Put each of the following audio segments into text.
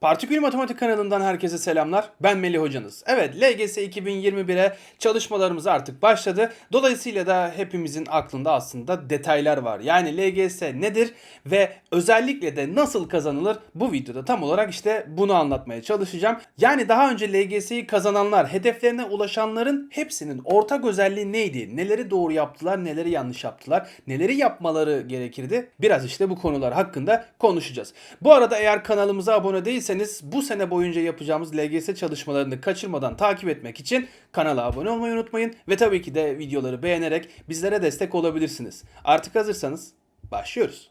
Partikül Matematik kanalından herkese selamlar. Ben Melih hocanız. Evet LGS 2021'e çalışmalarımız artık başladı. Dolayısıyla da hepimizin aklında aslında detaylar var. Yani LGS nedir ve özellikle de nasıl kazanılır bu videoda tam olarak işte bunu anlatmaya çalışacağım. Yani daha önce LGS'yi kazananlar, hedeflerine ulaşanların hepsinin ortak özelliği neydi? Neleri doğru yaptılar, neleri yanlış yaptılar, neleri yapmaları gerekirdi? Biraz işte bu konular hakkında konuşacağız. Bu arada eğer kanalımıza abone değilseniz bu sene boyunca yapacağımız LGS çalışmalarını kaçırmadan takip etmek için kanala abone olmayı unutmayın ve tabii ki de videoları beğenerek bizlere destek olabilirsiniz. Artık hazırsanız başlıyoruz.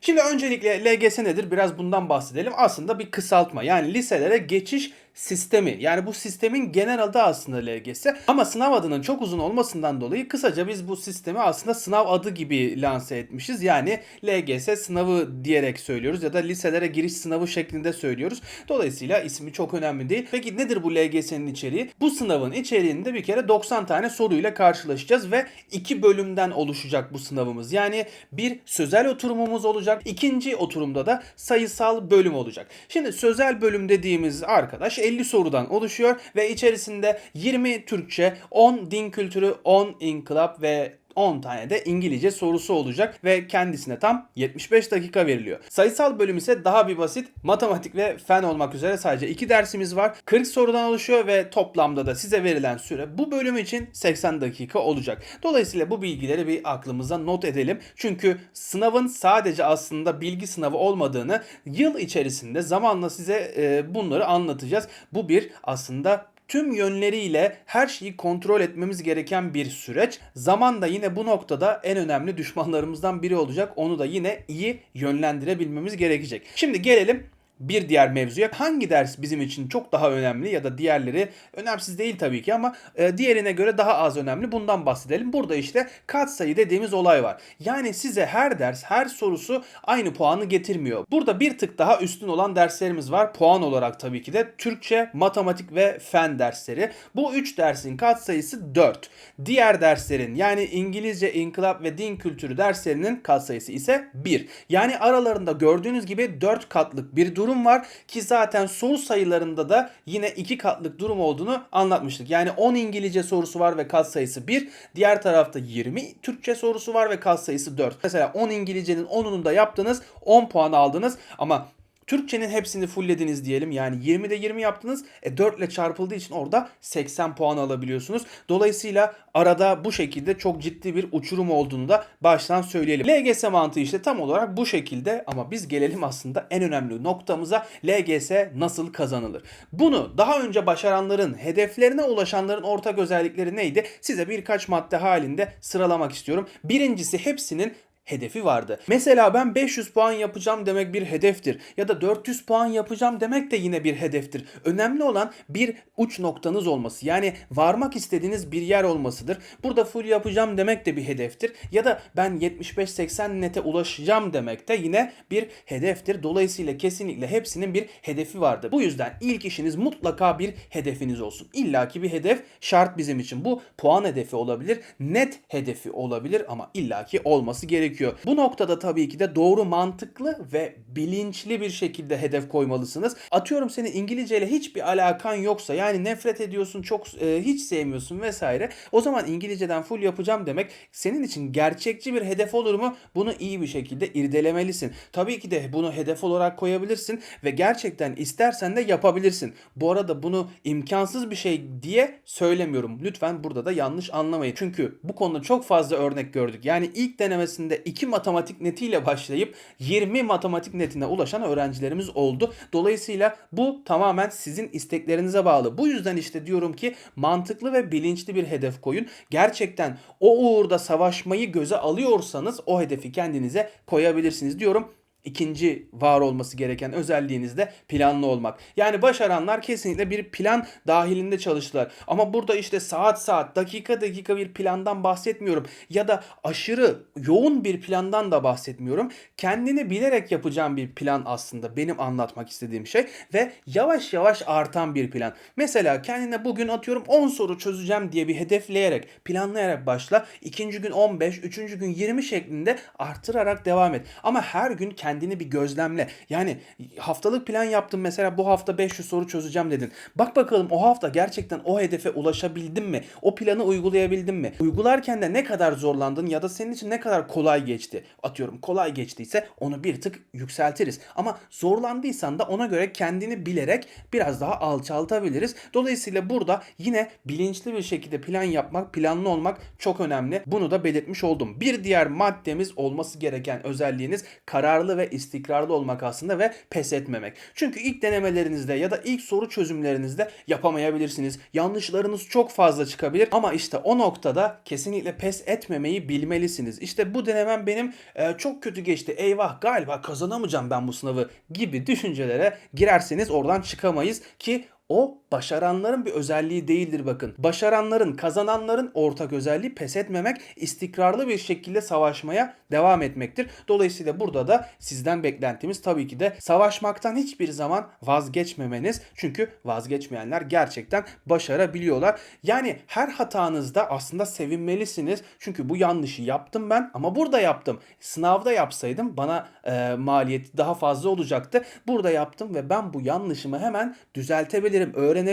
Şimdi öncelikle LGS nedir? Biraz bundan bahsedelim. Aslında bir kısaltma. Yani liselere geçiş sistemi. Yani bu sistemin genel adı aslında LGS. Ama sınav adının çok uzun olmasından dolayı kısaca biz bu sistemi aslında sınav adı gibi lanse etmişiz. Yani LGS sınavı diyerek söylüyoruz ya da liselere giriş sınavı şeklinde söylüyoruz. Dolayısıyla ismi çok önemli değil. Peki nedir bu LGS'nin içeriği? Bu sınavın içeriğinde bir kere 90 tane soruyla karşılaşacağız ve iki bölümden oluşacak bu sınavımız. Yani bir sözel oturumumuz olacak. İkinci oturumda da sayısal bölüm olacak. Şimdi sözel bölüm dediğimiz arkadaş 50 sorudan oluşuyor ve içerisinde 20 Türkçe, 10 din kültürü, 10 inkılap ve 10 tane de İngilizce sorusu olacak ve kendisine tam 75 dakika veriliyor. Sayısal bölüm ise daha bir basit. Matematik ve fen olmak üzere sadece 2 dersimiz var. 40 sorudan oluşuyor ve toplamda da size verilen süre bu bölüm için 80 dakika olacak. Dolayısıyla bu bilgileri bir aklımıza not edelim. Çünkü sınavın sadece aslında bilgi sınavı olmadığını yıl içerisinde zamanla size e, bunları anlatacağız. Bu bir aslında tüm yönleriyle her şeyi kontrol etmemiz gereken bir süreç. Zaman da yine bu noktada en önemli düşmanlarımızdan biri olacak. Onu da yine iyi yönlendirebilmemiz gerekecek. Şimdi gelelim bir diğer mevzuya hangi ders bizim için çok daha önemli ya da diğerleri önemsiz değil tabii ki ama e, diğerine göre daha az önemli bundan bahsedelim. Burada işte katsayı dediğimiz olay var. Yani size her ders her sorusu aynı puanı getirmiyor. Burada bir tık daha üstün olan derslerimiz var. Puan olarak tabii ki de Türkçe, matematik ve fen dersleri. Bu 3 dersin katsayısı 4. Diğer derslerin yani İngilizce, inkılap ve din kültürü derslerinin katsayısı ise 1. Yani aralarında gördüğünüz gibi 4 katlık bir durum durum var ki zaten soru sayılarında da yine iki katlık durum olduğunu anlatmıştık. Yani 10 İngilizce sorusu var ve kat sayısı 1. Diğer tarafta 20 Türkçe sorusu var ve kat sayısı 4. Mesela 10 İngilizcenin 10'unu da yaptınız 10 puan aldınız ama Türkçenin hepsini fulllediniz diyelim. Yani 20'de 20 yaptınız. E 4 ile çarpıldığı için orada 80 puan alabiliyorsunuz. Dolayısıyla arada bu şekilde çok ciddi bir uçurum olduğunu da baştan söyleyelim. LGS mantığı işte tam olarak bu şekilde ama biz gelelim aslında en önemli noktamıza LGS nasıl kazanılır? Bunu daha önce başaranların, hedeflerine ulaşanların ortak özellikleri neydi? Size birkaç madde halinde sıralamak istiyorum. Birincisi hepsinin hedefi vardı. Mesela ben 500 puan yapacağım demek bir hedeftir. Ya da 400 puan yapacağım demek de yine bir hedeftir. Önemli olan bir uç noktanız olması. Yani varmak istediğiniz bir yer olmasıdır. Burada full yapacağım demek de bir hedeftir. Ya da ben 75-80 nete ulaşacağım demek de yine bir hedeftir. Dolayısıyla kesinlikle hepsinin bir hedefi vardır. Bu yüzden ilk işiniz mutlaka bir hedefiniz olsun. İlla ki bir hedef şart bizim için. Bu puan hedefi olabilir, net hedefi olabilir ama illaki olması gerekiyor gerekiyor. Bu noktada tabii ki de doğru mantıklı ve bilinçli bir şekilde hedef koymalısınız. Atıyorum senin İngilizce ile hiçbir alakan yoksa yani nefret ediyorsun, çok e, hiç sevmiyorsun vesaire. O zaman İngilizceden full yapacağım demek senin için gerçekçi bir hedef olur mu? Bunu iyi bir şekilde irdelemelisin. Tabii ki de bunu hedef olarak koyabilirsin ve gerçekten istersen de yapabilirsin. Bu arada bunu imkansız bir şey diye söylemiyorum. Lütfen burada da yanlış anlamayın. Çünkü bu konuda çok fazla örnek gördük. Yani ilk denemesinde 2 matematik netiyle başlayıp 20 matematik netine ulaşan öğrencilerimiz oldu. Dolayısıyla bu tamamen sizin isteklerinize bağlı. Bu yüzden işte diyorum ki mantıklı ve bilinçli bir hedef koyun. Gerçekten o uğurda savaşmayı göze alıyorsanız o hedefi kendinize koyabilirsiniz diyorum. İkinci var olması gereken özelliğiniz de planlı olmak. Yani başaranlar kesinlikle bir plan dahilinde çalıştılar. Ama burada işte saat saat, dakika dakika bir plandan bahsetmiyorum. Ya da aşırı yoğun bir plandan da bahsetmiyorum. Kendini bilerek yapacağım bir plan aslında benim anlatmak istediğim şey ve yavaş yavaş artan bir plan. Mesela kendine bugün atıyorum 10 soru çözeceğim diye bir hedefleyerek, planlayarak başla. İkinci gün 15, üçüncü gün 20 şeklinde artırarak devam et. Ama her gün kendini bir gözlemle. Yani haftalık plan yaptın mesela bu hafta 500 soru çözeceğim dedin. Bak bakalım o hafta gerçekten o hedefe ulaşabildin mi? O planı uygulayabildin mi? Uygularken de ne kadar zorlandın ya da senin için ne kadar kolay geçti? Atıyorum kolay geçtiyse onu bir tık yükseltiriz. Ama zorlandıysan da ona göre kendini bilerek biraz daha alçaltabiliriz. Dolayısıyla burada yine bilinçli bir şekilde plan yapmak, planlı olmak çok önemli. Bunu da belirtmiş oldum. Bir diğer maddemiz olması gereken özelliğiniz kararlı ve istikrarlı olmak aslında ve pes etmemek. Çünkü ilk denemelerinizde ya da ilk soru çözümlerinizde yapamayabilirsiniz. Yanlışlarınız çok fazla çıkabilir ama işte o noktada kesinlikle pes etmemeyi bilmelisiniz. İşte bu denemem benim e, çok kötü geçti. Eyvah galiba kazanamayacağım ben bu sınavı gibi düşüncelere girerseniz oradan çıkamayız ki o başaranların bir özelliği değildir bakın. Başaranların, kazananların ortak özelliği pes etmemek, istikrarlı bir şekilde savaşmaya devam etmektir. Dolayısıyla burada da sizden beklentimiz tabii ki de savaşmaktan hiçbir zaman vazgeçmemeniz. Çünkü vazgeçmeyenler gerçekten başarabiliyorlar. Yani her hatanızda aslında sevinmelisiniz. Çünkü bu yanlışı yaptım ben ama burada yaptım. Sınavda yapsaydım bana e, maliyeti daha fazla olacaktı. Burada yaptım ve ben bu yanlışımı hemen düzeltebilirim, öğrenebilirim.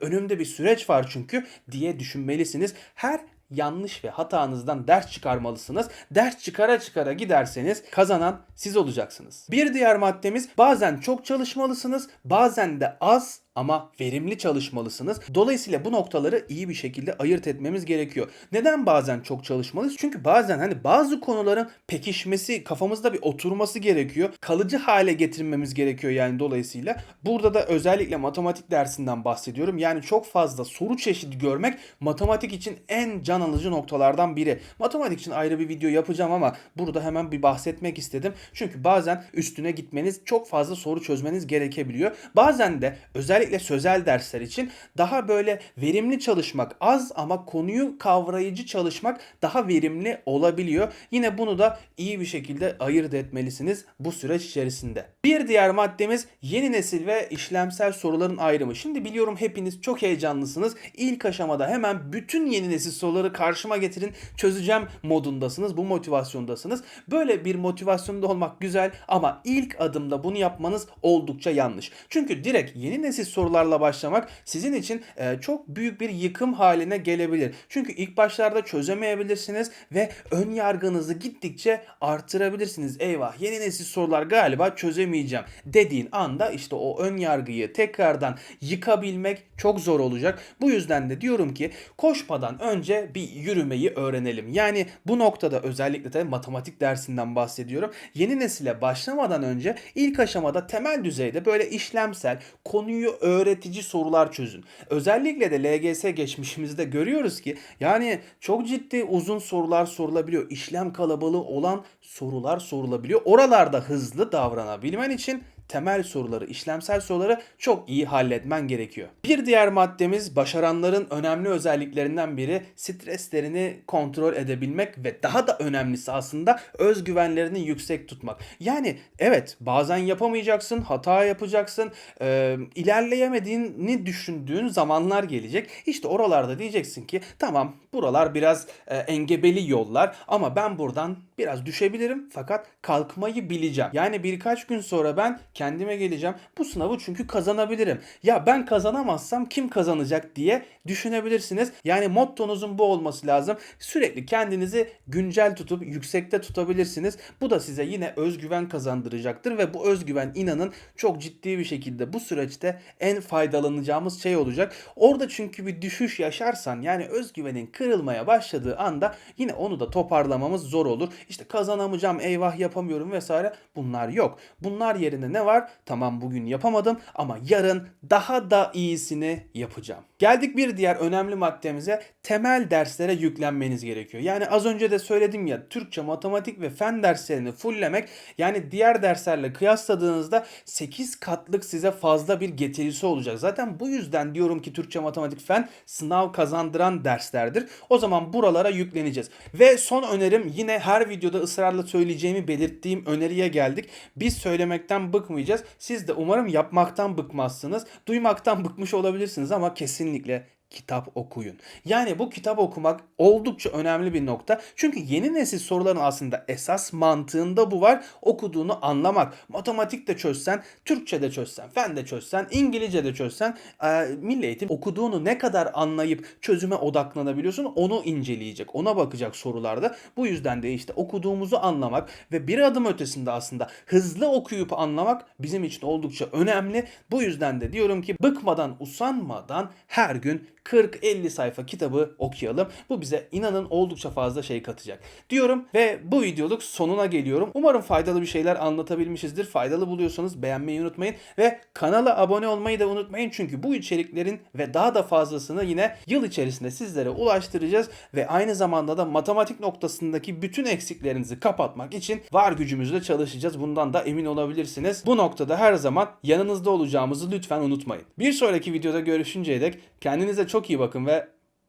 Önümde bir süreç var çünkü diye düşünmelisiniz. Her yanlış ve hatanızdan ders çıkarmalısınız. Ders çıkara çıkara giderseniz kazanan siz olacaksınız. Bir diğer maddemiz bazen çok çalışmalısınız, bazen de az ama verimli çalışmalısınız. Dolayısıyla bu noktaları iyi bir şekilde ayırt etmemiz gerekiyor. Neden bazen çok çalışmalıyız? Çünkü bazen hani bazı konuların pekişmesi, kafamızda bir oturması gerekiyor. Kalıcı hale getirmemiz gerekiyor yani dolayısıyla. Burada da özellikle matematik dersinden bahsediyorum. Yani çok fazla soru çeşidi görmek matematik için en can alıcı noktalardan biri. Matematik için ayrı bir video yapacağım ama burada hemen bir bahsetmek istedim. Çünkü bazen üstüne gitmeniz, çok fazla soru çözmeniz gerekebiliyor. Bazen de özellikle özellikle sözel dersler için daha böyle verimli çalışmak az ama konuyu kavrayıcı çalışmak daha verimli olabiliyor. Yine bunu da iyi bir şekilde ayırt etmelisiniz bu süreç içerisinde. Bir diğer maddemiz yeni nesil ve işlemsel soruların ayrımı. Şimdi biliyorum hepiniz çok heyecanlısınız. İlk aşamada hemen bütün yeni nesil soruları karşıma getirin çözeceğim modundasınız. Bu motivasyondasınız. Böyle bir motivasyonda olmak güzel ama ilk adımda bunu yapmanız oldukça yanlış. Çünkü direkt yeni nesil sorularla başlamak sizin için e, çok büyük bir yıkım haline gelebilir. Çünkü ilk başlarda çözemeyebilirsiniz ve ön yargınızı gittikçe artırabilirsiniz. Eyvah yeni nesil sorular galiba çözemeyeceğim dediğin anda işte o ön yargıyı tekrardan yıkabilmek çok zor olacak. Bu yüzden de diyorum ki koşmadan önce bir yürümeyi öğrenelim. Yani bu noktada özellikle de matematik dersinden bahsediyorum. Yeni nesile başlamadan önce ilk aşamada temel düzeyde böyle işlemsel konuyu öğretici sorular çözün. Özellikle de LGS geçmişimizde görüyoruz ki yani çok ciddi uzun sorular sorulabiliyor. İşlem kalabalığı olan sorular sorulabiliyor. Oralarda hızlı davranabilmen için temel soruları, işlemsel soruları çok iyi halletmen gerekiyor. Bir diğer maddemiz başaranların önemli özelliklerinden biri streslerini kontrol edebilmek ve daha da önemlisi aslında özgüvenlerini yüksek tutmak. Yani evet bazen yapamayacaksın, hata yapacaksın, e, ilerleyemediğini düşündüğün zamanlar gelecek. İşte oralarda diyeceksin ki tamam buralar biraz e, engebeli yollar ama ben buradan biraz düşebilirim fakat kalkmayı bileceğim. Yani birkaç gün sonra ben kendime geleceğim. Bu sınavı çünkü kazanabilirim. Ya ben kazanamazsam kim kazanacak diye düşünebilirsiniz. Yani mottonuzun bu olması lazım. Sürekli kendinizi güncel tutup yüksekte tutabilirsiniz. Bu da size yine özgüven kazandıracaktır ve bu özgüven inanın çok ciddi bir şekilde bu süreçte en faydalanacağımız şey olacak. Orada çünkü bir düşüş yaşarsan yani özgüvenin kırılmaya başladığı anda yine onu da toparlamamız zor olur. İşte kazanamayacağım, eyvah yapamıyorum vesaire bunlar yok. Bunlar yerine ne var? Tamam bugün yapamadım ama yarın daha da iyisini yapacağım. Geldik bir diğer önemli maddemize temel derslere yüklenmeniz gerekiyor. Yani az önce de söyledim ya Türkçe, matematik ve fen derslerini fulllemek yani diğer derslerle kıyasladığınızda 8 katlık size fazla bir getirisi olacak. Zaten bu yüzden diyorum ki Türkçe, matematik, fen sınav kazandıran derslerdir. O zaman buralara yükleneceğiz. Ve son önerim yine her videoda ısrarla söyleyeceğimi belirttiğim öneriye geldik. Biz söylemekten bıkmayacağız. Siz de umarım yapmaktan bıkmazsınız. Duymaktan bıkmış olabilirsiniz ama kesinlikle kitap okuyun. Yani bu kitap okumak oldukça önemli bir nokta. Çünkü yeni nesil soruların aslında esas mantığında bu var. Okuduğunu anlamak. Matematik de çözsen, Türkçe de çözsen, fen de çözsen, İngilizce de çözsen, e, milli eğitim okuduğunu ne kadar anlayıp çözüme odaklanabiliyorsun onu inceleyecek. Ona bakacak sorularda. Bu yüzden de işte okuduğumuzu anlamak ve bir adım ötesinde aslında hızlı okuyup anlamak bizim için oldukça önemli. Bu yüzden de diyorum ki bıkmadan, usanmadan her gün 40-50 sayfa kitabı okuyalım. Bu bize inanın oldukça fazla şey katacak. Diyorum ve bu videoluk sonuna geliyorum. Umarım faydalı bir şeyler anlatabilmişizdir. Faydalı buluyorsanız beğenmeyi unutmayın ve kanala abone olmayı da unutmayın. Çünkü bu içeriklerin ve daha da fazlasını yine yıl içerisinde sizlere ulaştıracağız ve aynı zamanda da matematik noktasındaki bütün eksiklerinizi kapatmak için var gücümüzle çalışacağız. Bundan da emin olabilirsiniz. Bu noktada her zaman yanınızda olacağımızı lütfen unutmayın. Bir sonraki videoda görüşünceye dek kendinize çok iyi bakın ve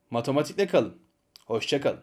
matematikle kalın. Hoşçakalın.